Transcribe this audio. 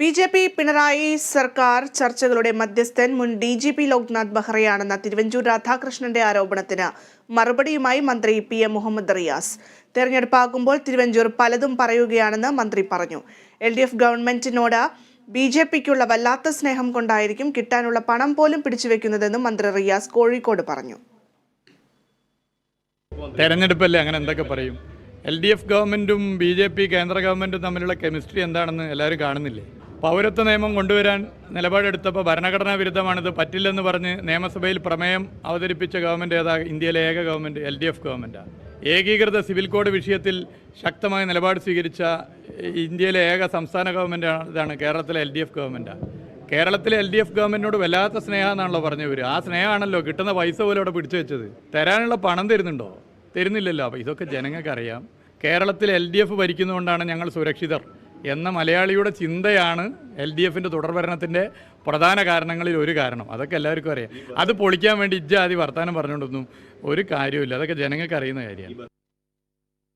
B J P Pinarayi സർക്കാർ ചർച്ചകളുടെ മധ്യസ്ഥൻ മുൻ ഡി ജി പി ലോക്നാഥ് ബെഹ്റയാണെന്ന തിരുവഞ്ചൂർ രാധാകൃഷ്ണന്റെ ആരോപണത്തിന് മറുപടിയുമായി മന്ത്രി പി എം മുഹമ്മദ് റിയാസ്. തെരഞ്ഞെടുപ്പാകുമ്പോൾ തിരുവഞ്ചൂർ പലതും പറയുകയാണെന്ന് മന്ത്രി പറഞ്ഞു. എൽ ഡി എഫ് ഗവൺമെന്റിനോട് ബി ജെ പിക്കുള്ള വല്ലാത്ത സ്നേഹം കൊണ്ടായിരിക്കും കിട്ടാനുള്ള പണം പോലും പിടിച്ചുവെക്കുന്നതെന്നും മന്ത്രി റിയാസ് കോഴിക്കോട് പറഞ്ഞു. തെരഞ്ഞെടുപ്പല്ലേ? അങ്ങനെ എന്തൊക്കെ പറയും? എൽ ഡി എഫ് ഗവൺമെന്റും ബി ജെ പി കേന്ദ്ര ഗവൺമെന്റും തമ്മിലുള്ള കെമിസ്ട്രി എന്താണെന്ന് എല്ലാവരും കാണുന്നില്ലേ? പൗരത്വ നിയമം കൊണ്ടുവരാൻ നിലപാടെടുത്തപ്പോൾ ഭരണഘടനാ വിരുദ്ധമാണിത്. പറ്റില്ലെന്ന് പറഞ്ഞ് നിയമസഭയിൽ പ്രമേയം അവതരിപ്പിച്ച ഗവൺമെന്റ് ഏതാ? ഇന്ത്യയിലെ ഏക ഗവൺമെന്റ് എൽ ഡി എഫ് ഗവൺമെന്റാണ് ഏകീകൃത സിവിൽ കോഡ് വിഷയത്തിൽ ശക്തമായ നിലപാട് സ്വീകരിച്ച ഇന്ത്യയിലെ ഏക സംസ്ഥാന ഗവൺമെന്റാണ് ഇതാണ് കേരളത്തിലെ എൽ ഡി എഫ് ഗവൺമെന്റാണ് കേരളത്തിലെ എൽ ഡി എഫ് ഗവൺമെന്റിനോട് വല്ലാത്ത സ്നേഹമാണല്ലോ പറഞ്ഞവർ ആ സ്നേഹമാണല്ലോ കിട്ടുന്ന പൈസ പോലും അവിടെ പിടിച്ചു വെച്ചത് തരാനുള്ള പണം തരുന്നുണ്ടോ? തരുന്നില്ലല്ലോ. അപ്പോൾ ഇതൊക്കെ ജനങ്ങൾക്കറിയാം. കേരളത്തിൽ എൽ ഡി എഫ് ഭരിക്കുന്നതുകൊണ്ടാണ് ഞങ്ങൾ സുരക്ഷിതർ. എന്ന മലയാളിയുടെ ചിന്തയാണ് എൽ ഡി എഫിന്റെ തുടർഭരണത്തിന്റെ പ്രധാന കാരണങ്ങളിൽ ഒരു കാരണം. അതൊക്കെ എല്ലാവർക്കും അറിയാം. അത് പൊളിക്കാൻ വേണ്ടി ഇജ്ജാതി വർത്തമാനം പറഞ്ഞുകൊണ്ടൊന്നും ഒരു കാര്യമില്ല അതൊക്കെ ജനങ്ങൾക്ക് അറിയുന്ന കാര്യമാണ്.